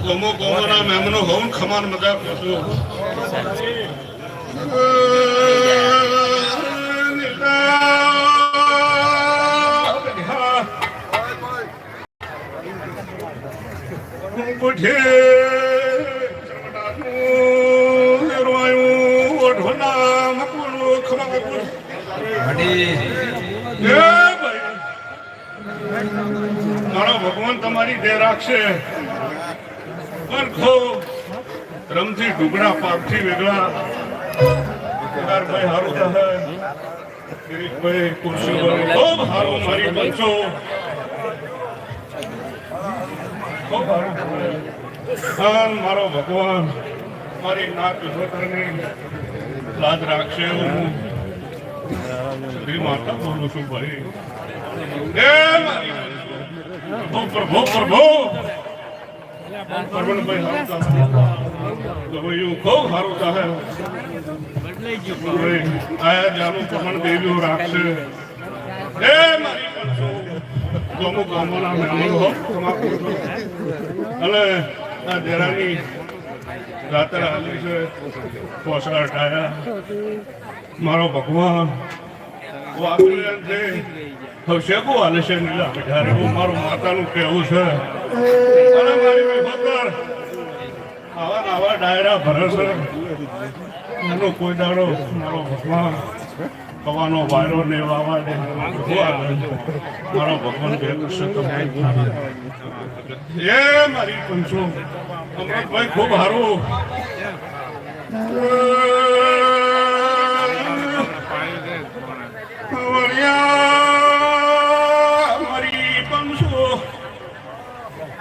ગમો ગમોના મેમનો હોન ખમાન મગા કરશો બુઢે રોયું ઓઢોના મારો ભગવાન તમારી દે રાખશે. પરખો. રમથી ઢુકડા પાપથી વેગળા. ભાઈ હારું કહે કિરીટભાઈ કુરશીભાઈ ખૂબ હારું મારી બનશો. ખૂબ મારો ભગવાન, મારી નાક જોતરની લાજ રાખશે હું. શ્રી માતા બોલું છું ભાઈ. મારી પ્રભુ પ્રભુ પ્રભુ પ્રવીણભાઈ હારું કહે હારું હવે આયા જાનું પ્રમાણ દેવીઓ રાખશે એ મારી પંચો ગમો ગમોના મહેમાનો હો અને આ દેરાની રાત્રે હાલી છે પોસડા ટાયા મારો ભગવાન વાપરી હવે શેકો હાલે છે નીલા જ્યારે હું મારું માતાનું કહેવું છે. અને મારી વિભોતર આવા આવા ડાયરા ભરે છે. એનો કોઈ દાડો મારો ભગવાન પવાનો વાયરો ને વાવા દે મારો ભગવાન બે છે તો એ મારી પંચો અમૃતભાઈ ખૂબ હારું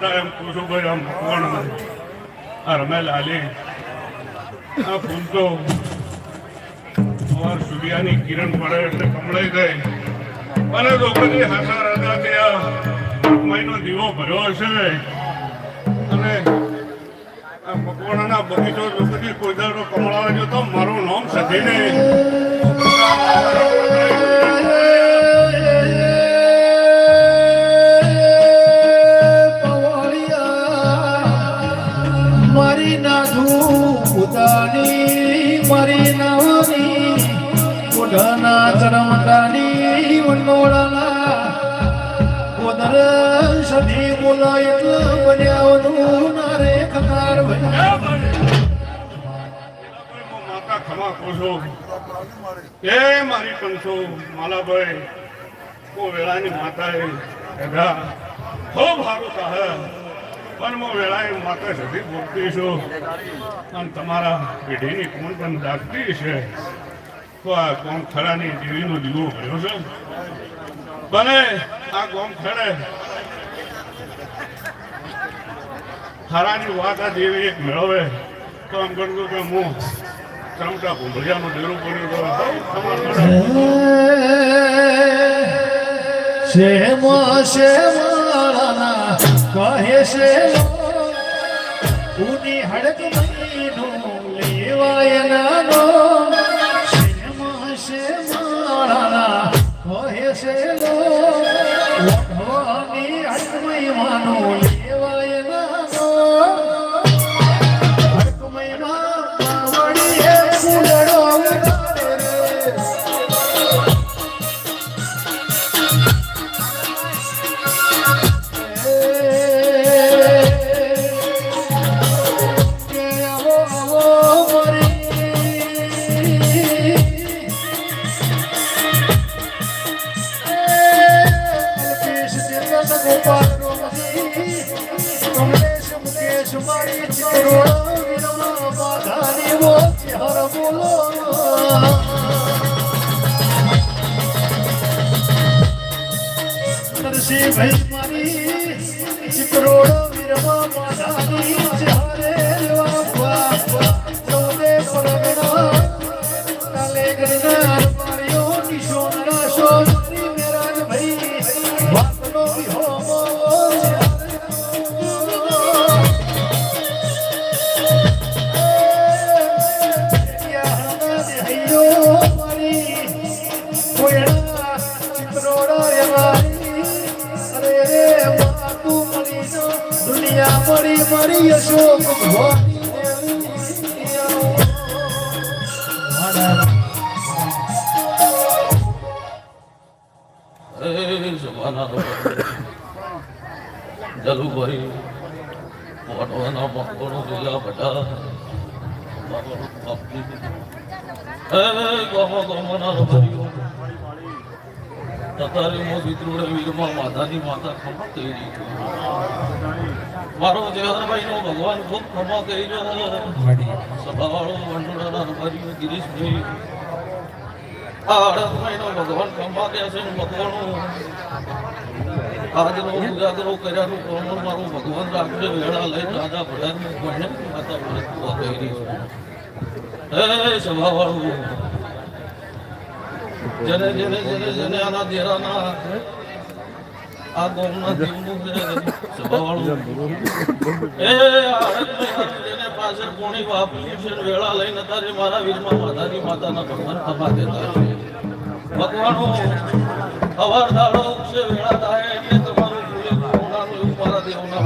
માતા એમ પૂછું ભાઈ, આમ કોણ આ રમેલ આલી. આ ફૂલ તો સવાર સૂર્યાની કિરણ પડે એટલે કમળાઈ ગઈ. અને લોકોની હાસા રાજા ત્યાં મહિનો દીવો ભર્યો હશે. અને આ મકવાણાના બગીચો લોકોની કોઈ દાડો કમળાવા જો તો મારું નામ સતીને મારી નાધું ઉદાની મારી નવની ઓઢાના ચરમદાની વનોળાના ઓદર સધી બોલાય એટલે બન્યાવનું નારે માતા ખમા કોશો એ મારી કંસો, માલાભાઈ, કો વેળાની માતા એ એગા ખૂબ સારું કહે પણ મો વેળાએ માતા સુધી બોલતી છું. અને તમારા પેઢીની કોણ પણ દાખલી છે? તો આ કોમ ખરાની દેવીનો દીવો ભર્યો છે. બને આ કોમ ખરે ખરાની વાત આ દેવી એક મેળવે, તો આમ ગણતો કે હું ચમટા ભૂંભળિયાનો ડેરો કર્યો તો. શેમ શેમાળાના કહે છે ઉની હડક મહિનો લેવાય નાનો. શેમ શેમાળાના કહે છે વઢવાની હડક મહીમાનું બોલો નરસિંહભાઈ મારી ચિત્રોડો વીરમા માધાની દુનિયા મરી મરી અશોક જલુભાઈ મોટવાના મોટોનો જિલ્લા બધા એ ગોમો ગોમોના તતારી મો વીરમાં માતાની માતા ખમા કહી રહી છે. મારો જેહરભાઈ નો ભગવાન ખૂબ ખમા કહી રહ્યો સભાવાળો વંડોળાના રબારીઓ ગિરીશભાઈ આ અડદભાઈનો ભગવાન ખમા કહે છે ને ભગવાનનું આજનો ઉજાગરો કર્યાનું પ્રમાણ મારું ભગવાન રાખજે, વેળા લઈ દાદા ભડાનું ગણે માતા ભરત કહી રહી છે. હે સભાવાળું જેને જેને જેને જેને આના દેરાના આ ગોમના દેવનું છે એ જેને પાછળ કોણી વાપર્યું છે વેળા લઈને તારે મારા વીરમાં માતાની માતાના ભગવાન ખમા દેતા છે. ભગવાનો અવાર દાડો વેળા થાય એટલે તમારું મારા દેવના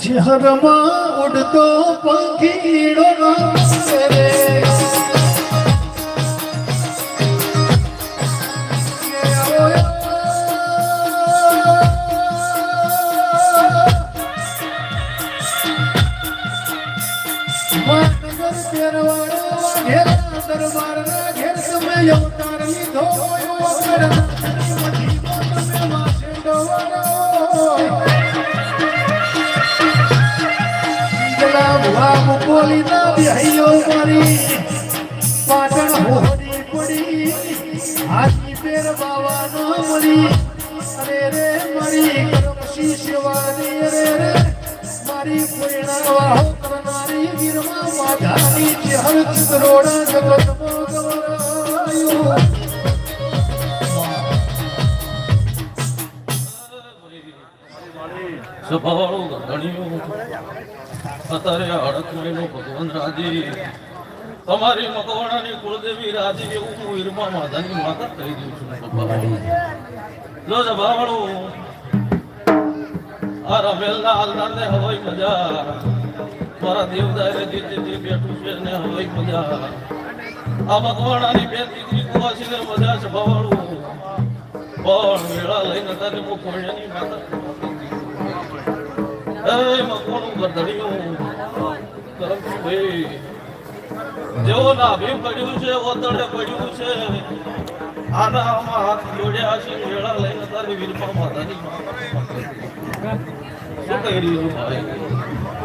ચહેરમાં ઉડતો પંખીડો રે. માનગર પેરવાડો ઘેરા તમે અવતાર લીધો તમે ડોવાળો. પેલા ભુવા મુકોલી ના બેહીઓ મારી પાટણ હોડી પડી હાથી પેર બાવા નો મળી અરે રે મારી કરમશી સેવાની અરે રે મારી પૂર્ણા વાહો અત્યારે અડક મહિનો ભગવાન રાજી. તમારી મકવાણાની કુળદેવી રાજી એવું હું વીરમાં માધાની માતા કહી દઉં છું જો સભાવાળું. આ રમેલના હાલનારને હવાઈ મજા મારા દેવદારે જે જે જે બેઠું છે ને હવાઈ મજા આ મકવાણાની બે દીકરી કુવાસીને મજા સભાવાળું પણ વેળા લઈને તારે હું કોણ્યાની માતા એ મકવાનું ગરધડિયું કરમભાઈ જેવો નાભી પડ્યું છે ઓતડે પડ્યું છે. આના આમાં હાથ જોડ્યા છે, વેળા લઈને તારી વીરપા માતાની શું કહી રહ્યું ભાઈ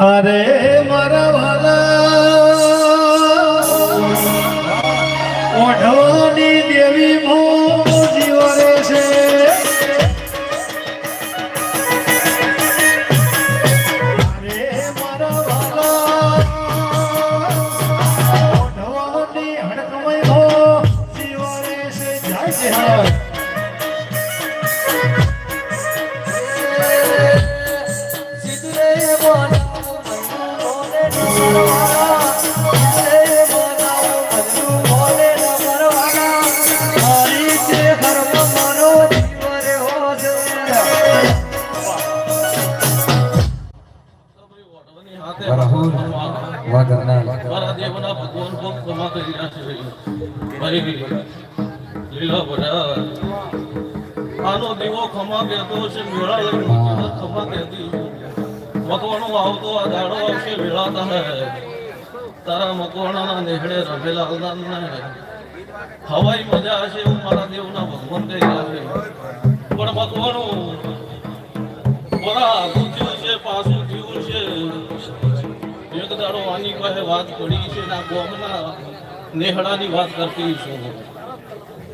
અરે મારા વાલા ઓઢવાની દેવી મો ભાઈ લીલા ભરા. આનો દીવો ખમા છે કહેતી મકવાનો આવતો આ દાડો આવશે વેળા તારે તારા મકવાણાના નેહડે રમેલા હલદાનને હવાઈ મજા હશે એવું મારા દેવના ભગવાન કહી રહ્યા પણ મકવાણું બરા આગું થયું છે, પાછું થયું છે. એક દાડો આની પાસે વાત પડી છે, ના ગોમના નેહડાની વાત કરતી છું.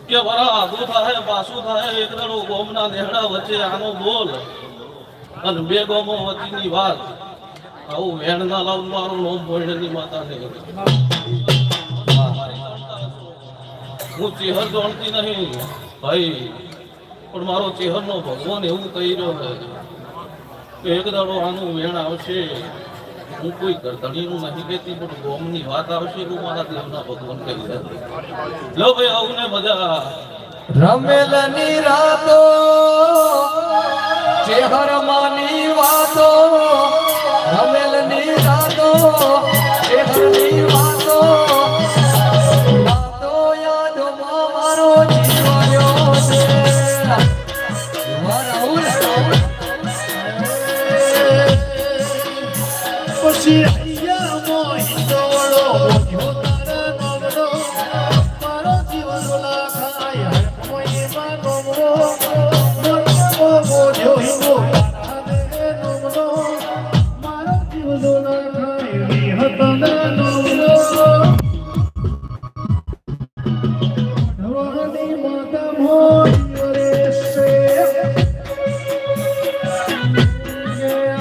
કે વરા આગું થાય પાછું થાય, એક દડો ગોમના નેહડા વચ્ચે આનો બોલ. અને બે ગોમો વચ્ચેની વાત. આવું વેણ ના લાવું મારું નોમ ભોયણની માતાને હું ચેહર જાણતી નહીં, ભાઈ. પણ મારો ચેહરનો ભગવાન એવું કહી રહ્યો છે એક દડો આનું વેણ આવશે. હું કોઈ ગરદણીનું નહીં કહેતી, પણ ગોમની વાત આવશે એવું મારા દેવના ભગવાન કહી દે લો ભાઈ આવું ને મજા. રમેલની રાતો ચેહરમાની વાતો